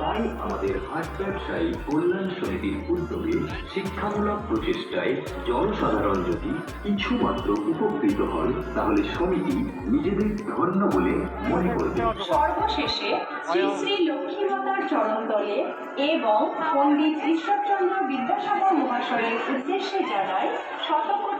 তাই আমাদের হাট ব্যবসায়ী কল্যাণ সমিতির উদ্যোগে শিক্ষামূলক প্রচেষ্টায় জনসাধারণ যদি কিছুমাত্র উপকৃত হন তাহলে সমিতি নিজেদের ধন্য বলে মনে করবে। সর্বশেষে শ্রী শ্রী লক্ষ্মীমাতার চরণতলে এবং পণ্ডিত ঈশ্বরচন্দ্র বিদ্যাসাগর মহাশয়ের উদ্দেশ্যে জানাই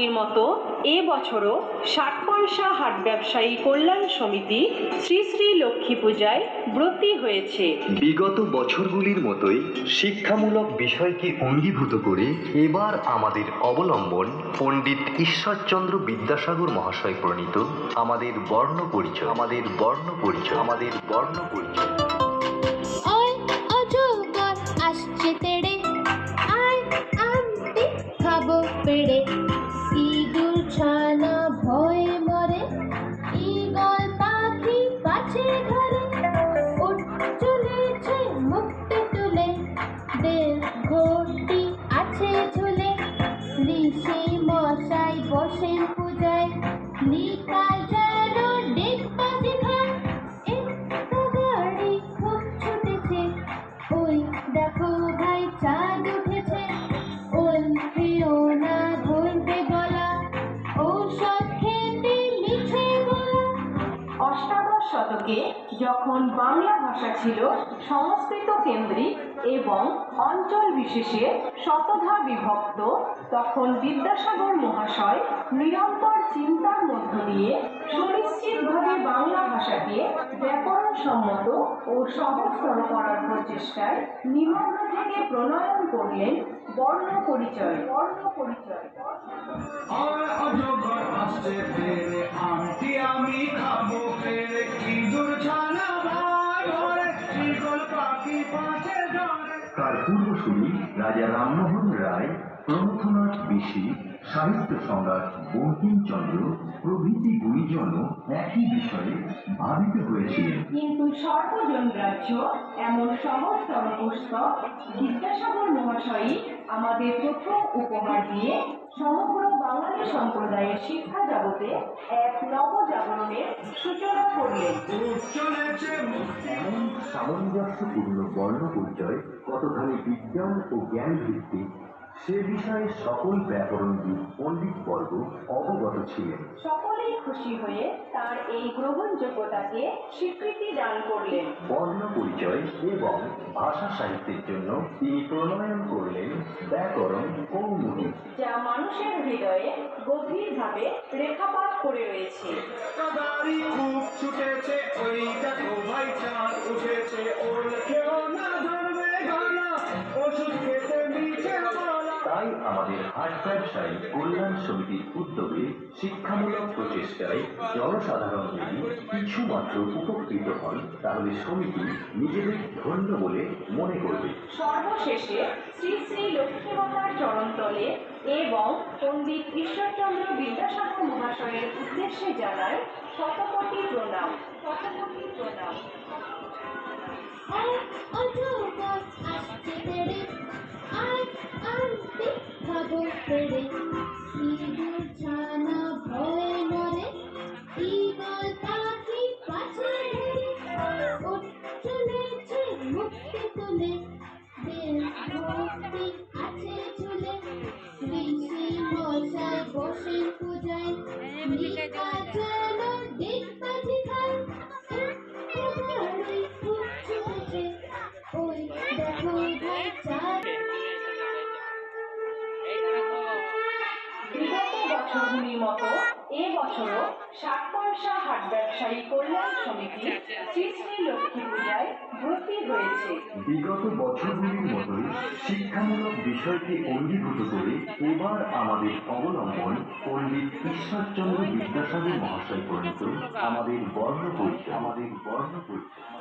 বছরগুলির মতো এ বছরও ষাটপয়সা হাট ব্যবসায়ী কল্যাণ সমিতি শ্রী শ্রী লক্ষ্মী পূজায় ব্রতী হয়েছে। বিগত বছরগুলির মতোই শিক্ষামূলক বিষয়কে অঙ্গীভূত করে এবার আমাদের অবলম্বন পণ্ডিত ঈশ্বরচন্দ্র বিদ্যাসাগর মহাশয় প্রণীত, আমাদের বর্ণ পরিচয়, আমাদের বর্ণ পরিচয়, আমাদের বর্ণ পরিচয়। ঋষি মশাই বসেন পূজায়। যখন বাংলা ভাষা ছিল সংস্কৃত কেন্দ্রিক এবং অঞ্চল বিশেষে শতধা বিভক্ত, তখন বিদ্যাসাগর মহাশয় নিরন্তর চিন্তার মধ্য দিয়ে সুনিশ্চিতভাবে বাংলা ভাষাকে ব্যাকরণসম্মত ও সহজতর করার প্রচেষ্টায় নিমগ্ন থেকে প্রণয়ন করলেন বর্ণ পরিচয় বর্ণ পরিচয়। আর অজগর আসছে ফেরে আমটি আমি খাব ফেরে ইঁদুর ছানা ভাই ঘরে ঈগল পাখি পাশে ধরে তার পূর্বসূরি রাজা রামমোহন রায় প্রমথনাথ বিশি সাহিত্য সম্রাট বঙ্কিমচন্দ্র প্রভৃতি গুণীজনও একই বিষয়ে ভাবিত হয়েছিলেন। কিন্তু সর্বজন গ্রাহ্য এমন সহজতর পুস্তক বিদ্যাসাগর মহাশয়ই আমাদের প্রথম উপহার দিয়ে সমগ্র বাঙালি সম্প্রদায়ের শিক্ষা জগতে এক নবজাগরণের সূচনা করলেন। এমন সামঞ্জস্যপূর্ণ বর্ণ পরিচয় কতখানি বিজ্ঞান ও জ্ঞান ভিত্তিক সে বিষয়ে সকল ব্যাকরণবিদ পণ্ডিত বর্গ অবগত ছিলেন। সকলেই খুশি হয়ে তার এই গ্রহণযোগ্যতাকে স্বীকৃতি দান করলেন। বর্ণ পরিচয় এবং ভাষা সাহিত্যের জন্য তিনি প্রণয়ন করলেন ব্যাকরণ কৌমুদী। যা মানুষের হৃদয়ে গভীরভাবে রেখাপাত করে রয়েছে। গাড়ি খুব ছুটেছে ওই দেখো ভাই চাঁদ উঠেছে। ওর কেউ না ধরবে গানা ওষুধ খেতে মিছে বলা তাই আমাদের হাট ব্যবসায়ী কল্যাণ সমিতির উদ্যোগে শিক্ষামূলক প্রচেষ্টায় জনসাধারণ যদি কিছুমাত্র উপকৃত হন তাহলে সমিতি নিজেদের ধন্য বলে মনে করবে। সর্বশেষে শ্রী শ্রী লক্ষ্মীমাতার চরণতলে এবং পণ্ডিত ঈশ্বরচন্দ্র বিদ্যাসাগর মহাশয়ের উদ্দেশ্যে জানায় শতকোটি প্রণাম। শতকোটি প্রণাম। তেড়ে আনতে পেড়ে ইঁদুর ছানা ভয়ে মরে ঈগল পাখি ধরে চলেছে মুক্তি তুলে ভক্তি আছে ঝুলে ঋষি মশাই বসেন পূজায় শাক পয়সা হাট ব্যবসায়ী কল্যাণ সমিতি লক্ষ্মী পূজায় ভর্তি হয়েছে। বিগত বছরগুলির মতোই শিক্ষামূলক বিষয়টি অঙ্গীভূত করে এবার আমাদের অবলম্বন পণ্ডিত ঈশ্বরচন্দ্র বিদ্যাসাগর মহাশয় পর্যন্ত আমাদের বর্ণ পরিচয় আমাদের বর্ণ পরিচয়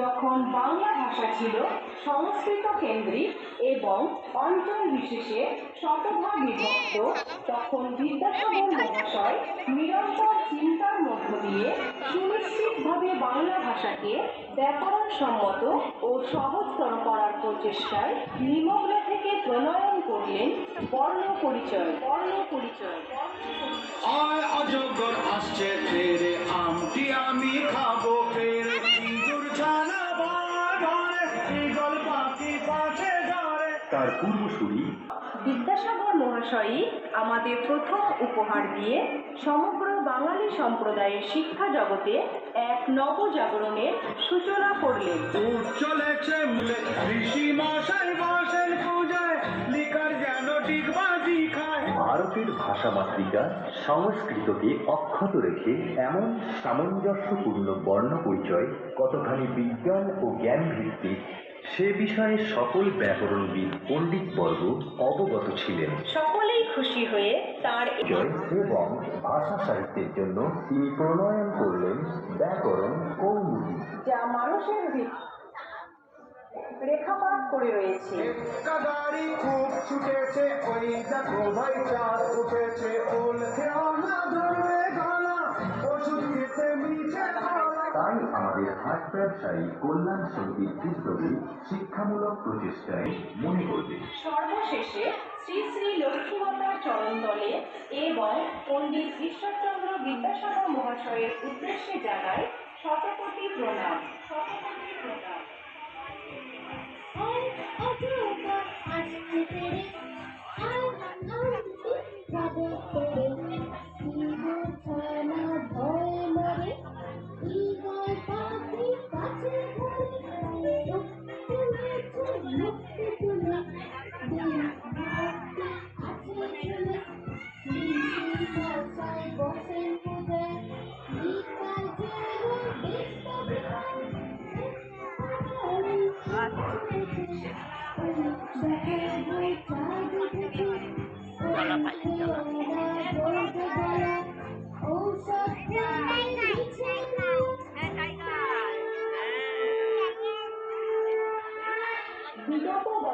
যখন বাংলা ভাষা ছিল, সংস্কৃত কেন্দ্রিক এবং অঞ্চল বিশেষে শতভাগ বিভক্ত, তখন বিদ্যাসাগর মহাশয় নিরন্তর চিন্তার মধ্য দিয়ে সুনিশ্চিতভাবে বাংলা ভাষাকে ব্যাকরণ সম্মত ও সহজতর করার প্রচেষ্টায় নিমগ্ন থেকে প্রণয়ন করলেন বর্ণ পরিচয় বর্ণ পরিচয়। আয় অজগর আসছে ফেরে আমটি আমি খাব, ফেরে বিদ্যাসাগর মহাশয়ই আমাদের প্রথম উপহার দিয়ে সমগ্র বাঙালি সম্প্রদায়ের শিক্ষা জগতে এক নবজাগরণের সূচনা করলেন। উঠ চলেছে মুলে ঋষি মশাই বসেন পূজায় লিকার যেন ডিগবাজি খায়। ভারতের ভাষা মাতৃকা সংস্কৃতকে অক্ষত রেখে এমন সামঞ্জস্যপূর্ণ বর্ণ পরিচয় কতখানি বিজ্ঞান ও জ্ঞান ভিত্তিক সে বিষয়ে সকল ব্যাকরণবিদ পণ্ডিতবর্গ অবগত ছিলেন। সকলেই খুশি হয়ে তার জয় এবং ভাষা সাহিত্যের জন্য তিনি প্রণয়ন করলেন ব্যাকরণ কৌমুদী। যা মানুষের রেখাপাত করে রয়েছে। গাড়ি খুব ছুটেছে ওই দেখো ভাই চাঁদ উঠেছে ধরবে তাই আমাদের হাট ব্যবসায়ী কল্যাণ সমিতির উদ্যোগে শিক্ষামূলক প্রচেষ্টায় মনে করবে। সর্বশেষে শ্রী শ্রী লক্ষ্মীমাতার চরণতলে এবং পণ্ডিত ঈশ্বরচন্দ্র বিদ্যাসাগর মহাশয়ের উদ্দেশ্যে জানায় শতকোটি প্রণাম। শতকোটি প্রণাম।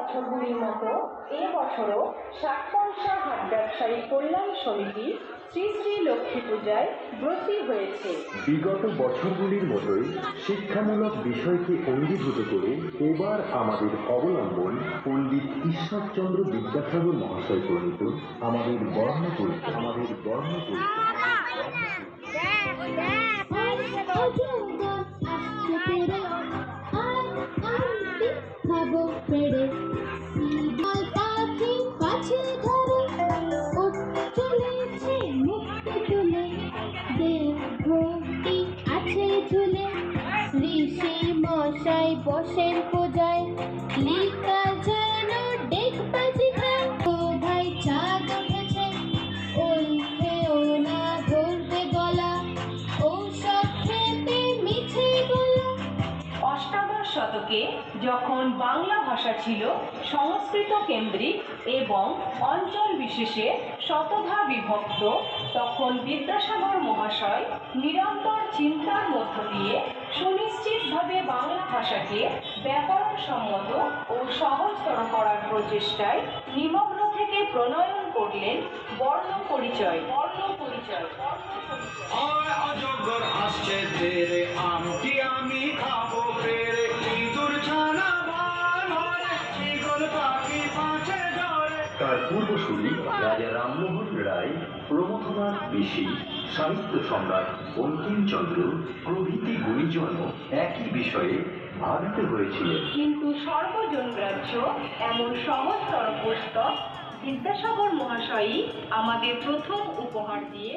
বছরগুলির মতো এ বছরও ষাট পয়সা হাট ব্যবসায়ী কল্যাণ সমিতি শ্রী শ্রী লক্ষ্মী পূজায় ব্রতী হয়েছে। বিগত বছরগুলির মতোই শিক্ষামূলক বিষয়কে অঙ্গীভূত করে এবার আমাদের অবলম্বন পণ্ডিত ঈশ্বরচন্দ্র বিদ্যাসাগর মহাশয় প্রণীত আমাদের বর্ণ পরিচয় আমাদের বর্ণ পরিচয় মশাই যখন বাংলা ভাষা ছিল সংস্কৃত কেন্দ্রিক এবং অঞ্চল বিশেষে শতধা বিভক্ত, তখন বিদ্যাসাগর মহাশয় নিরন্তর চিন্তার মধ্য দিয়ে সুনিশ্চিতভাবে বাংলা ভাষাকে ব্যাকরণ সম্মত ও সহজতর করার প্রচেষ্টায় নিমগ্ন থেকে প্রণয়ন করলেন বর্ণ পরিচয় বর্ণ পরিচয় বর্ণ পরিচয়। তার পূর্বসূরি রাজা রামমোহন রায়, প্রমথনাথ ঋষি সাহিত্য সম্রাট বঙ্কিমচন্দ্র প্রভৃতি গুণীজনও একই বিষয়ে ভাবিত হয়েছিলেন। কিন্তু সর্বজন সর্বজনগ্রাহ্য এমন সহজতর পুস্তক বিদ্যাসাগর মহাশয়ই আমাদের প্রথম উপহার দিয়ে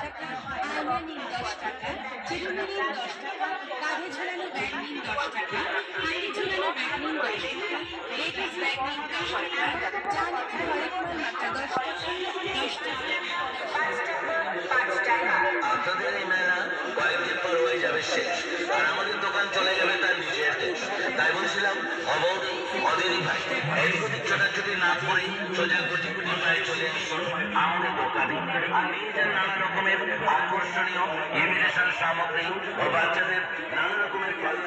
টাকা, আয়না নিন দশ টাকা চিরুনি নিন দশ টাকা কাঁধে ঝোলানো ব্যাগ নিন দশ টাকা হাতে ঝোলানো ব্যাগ নিন দশ টাকা, লেডিস ব্যাগ নিন দশ টাকা চা লেখা হরেক মাল মাত্রা দশ টাকা দশ টাকা মেলা কয়েকদিন পর হয়ে যাবে শেষ। আর আমাদের দোকান চলে যাবে তার নিজের দেশ। তাই বলছিলাম অবধ অদেরই ভাই এদিক ছোটাছুটি না করে সোজা গুটি গুটি পায়ে চলে আমাদের দোকানে আর নিয়ে নানা রকমের আকর্ষণীয় ইমিটেশন সামগ্রী ও বাচ্চাদের নানা রকমের খেলনা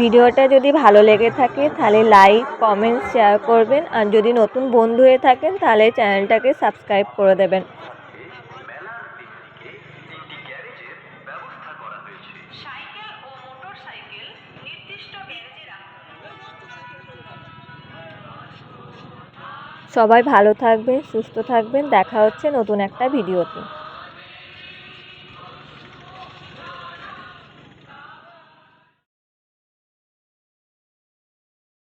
ভিডিওটা যদি ভালো লেগে থাকে, তাহলে লাইক কমেন্ট শেয়ার করবেন। আর যদি নতুন বন্ধু হয়ে থাকেন, তাহলে চ্যানেলটাকে সাবস্ক্রাইব করে দেবেন। সবাই ভালো থাকবেন, সুস্থ থাকবেন। দেখা হচ্ছে নতুন একটা ভিডিওতে।